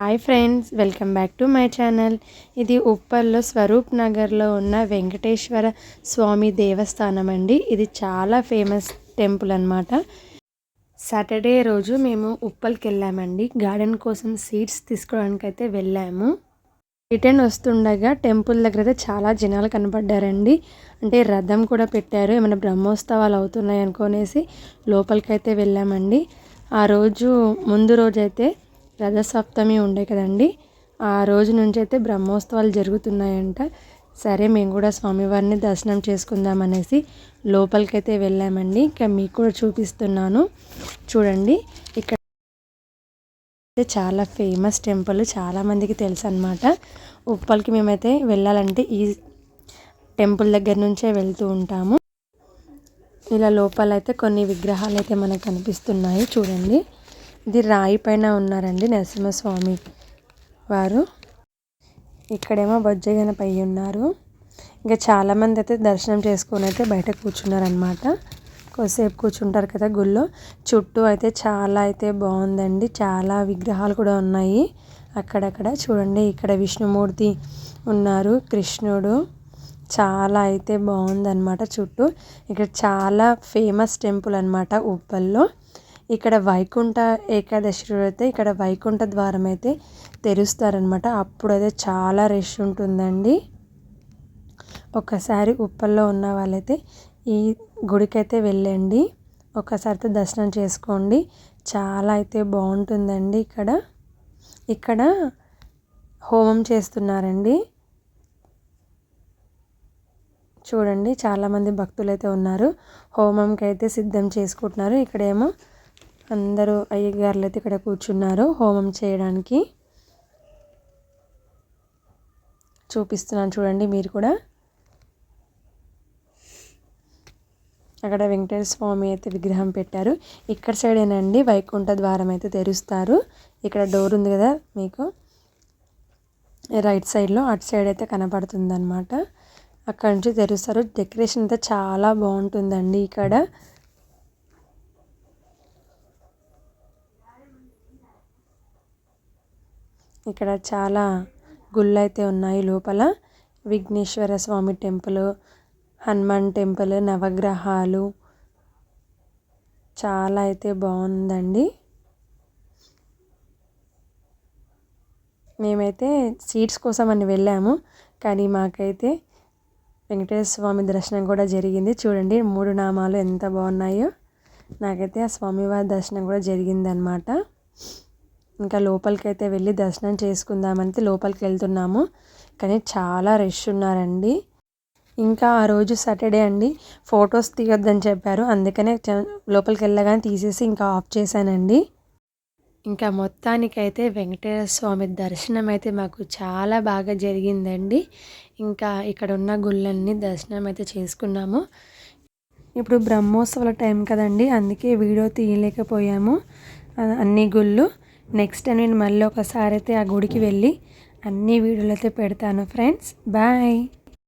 Hi friends welcome back to my channel. ఇది ఉప్పల్లో స్వరూప్ నగర్లో ఉన్న వెంకటేశ్వర స్వామి దేవస్థానం అండి ఇది చాలా ఫేమస్ టెంపుల్ అనమాట సాటర్డే రోజు మేము ఉప్పల్కి వెళ్ళామండి గార్డెన్ కోసం సీడ్స్ తీసుకోవడానికి అయితే వెళ్ళాము. రిటర్న్ వస్తుండగా టెంపుల్ దగ్గర అయితే చాలా జనాలు కనపడ్డారండి. అంటే రథం కూడా పెట్టారు. ఏమైనా బ్రహ్మోత్సవాలు అవుతున్నాయి అనుకునేసి లోపలికి అయితే వెళ్ళామండి. ఆ రోజు ముందు రోజైతే రథసప్తమి ఉండే కదండి. ఆ రోజు నుంచి అయితే బ్రహ్మోత్సవాలు జరుగుతున్నాయంట. సరే మేము కూడా స్వామివారిని దర్శనం చేసుకుందాం అనేసి లోపలికైతే వెళ్ళామండి. ఇంకా మీకు కూడా చూపిస్తున్నాను. చూడండి ఇక్కడ చాలా ఫేమస్ టెంపుల్. చాలామందికి తెలుసు అనమాట ఉప్పల్కి మేమైతే వెళ్ళాలంటే ఈ టెంపుల్ దగ్గర నుంచే వెళ్తూ ఉంటాము. ఇలా లోపల అయితే కొన్ని విగ్రహాలు అయితే మనకు కనిపిస్తున్నాయి. చూడండి. ఇది రాయి పైన ఉన్నారండి నరసింహస్వామి వారు. ఇక్కడేమో బొజ్జగనపై ఉన్నారు. ఇంకా చాలామంది అయితే దర్శనం చేసుకొని అయితే బయట కూర్చున్నారనమాట కొద్దిసేపు కూర్చుంటారు కదా గుళ్ళో. చుట్టూ అయితే చాలా అయితే బాగుందండి. చాలా విగ్రహాలు కూడా ఉన్నాయి. అక్కడక్కడ చూడండి ఇక్కడ విష్ణుమూర్తి ఉన్నారు కృష్ణుడు. చాలా అయితే బాగుందన్నమాట చుట్టూ. ఇక్కడ చాలా ఫేమస్ టెంపుల్ అనమాట ఉప్పల్లో ఇక్కడ వైకుంఠ ఏకాదశి రోజు అయితే ఇక్కడ వైకుంఠ ద్వారం అయితే తెరుస్తారనమాట అప్పుడైతే చాలా రష్ ఉంటుందండి. ఒకసారి ఉప్పల్లో ఉన్న వాళ్ళైతే ఈ గుడికైతే వెళ్ళండి. ఒకసారి దర్శనం చేసుకోండి. చాలా అయితే బాగుంటుందండి ఇక్కడ. ఇక్కడ హోమం చేస్తున్నారండి. చూడండి చాలామంది భక్తులు అయితే ఉన్నారు. హోమంకి అయితే సిద్ధం చేసుకుంటున్నారు. ఇక్కడేమో అందరూ అయ్యగారులు అయితే ఇక్కడ కూర్చున్నారు హోమం చేయడానికి. చూపిస్తున్నాను చూడండి మీరు కూడా. అక్కడ వెంకటేశ్వర స్వామి అయితే విగ్రహం పెట్టారు. ఇక్కడ సైడేనండి వైకుంఠ ద్వారం అయితే తెరుస్తారు. ఇక్కడ డోర్ ఉంది కదా మీకు. రైట్ సైడ్లో అటు సైడ్ అయితే కనపడుతుంది అనమాట అక్కడ నుంచి తెరుస్తారు. డెకరేషన్ అయితే చాలా బాగుంటుందండి ఇక్కడ. ఇక్కడ చాలా గుళ్ళు అయితే ఉన్నాయి లోపల. విఘ్నేశ్వర స్వామి టెంపుల్ హనుమాన్ టెంపుల్ నవగ్రహాలు. చాలా అయితే బాగుందండి. మేమైతే సీట్స్ కోసం అని వెళ్ళాము కానీ మాకైతే వెంకటేశ్వర స్వామి దర్శనం కూడా జరిగింది. చూడండి మూడు నామాలు ఎంత బాగున్నాయో. నాకైతే ఆ స్వామివారి దర్శనం కూడా జరిగిందనమాట. ఇంకా లోపలికి అయితే వెళ్ళి దర్శనం చేసుకుందామంటే లోపలికి వెళ్తున్నాము కానీ చాలా రష్ ఉన్నారండి. ఇంకా ఆ రోజు సాటర్డే అండి. ఫొటోస్ తీయొద్దని చెప్పారు. అందుకనే లోపలికి వెళ్ళగానే తీసేసి ఇంకా ఆఫ్ చేశానండి. ఇంకా మొత్తానికైతే వెంకటేశ్వర స్వామి దర్శనం అయితే మాకు చాలా బాగా జరిగిందండి. ఇంకా ఇక్కడ ఉన్న గుళ్ళన్నీ దర్శనం అయితే చేసుకున్నాము. ఇప్పుడు బ్రహ్మోత్సవాల టైం కదండి. అందుకే వీడియో తీయలేకపోయాము. అన్ని గుళ్ళు. నెక్స్ట్ నేను మళ్ళీ ఒకసారి అయితే ఆ గుడికి వెళ్ళి అన్ని వీడియోలు అయితే పెడతాను ఫ్రెండ్స్ బాయ్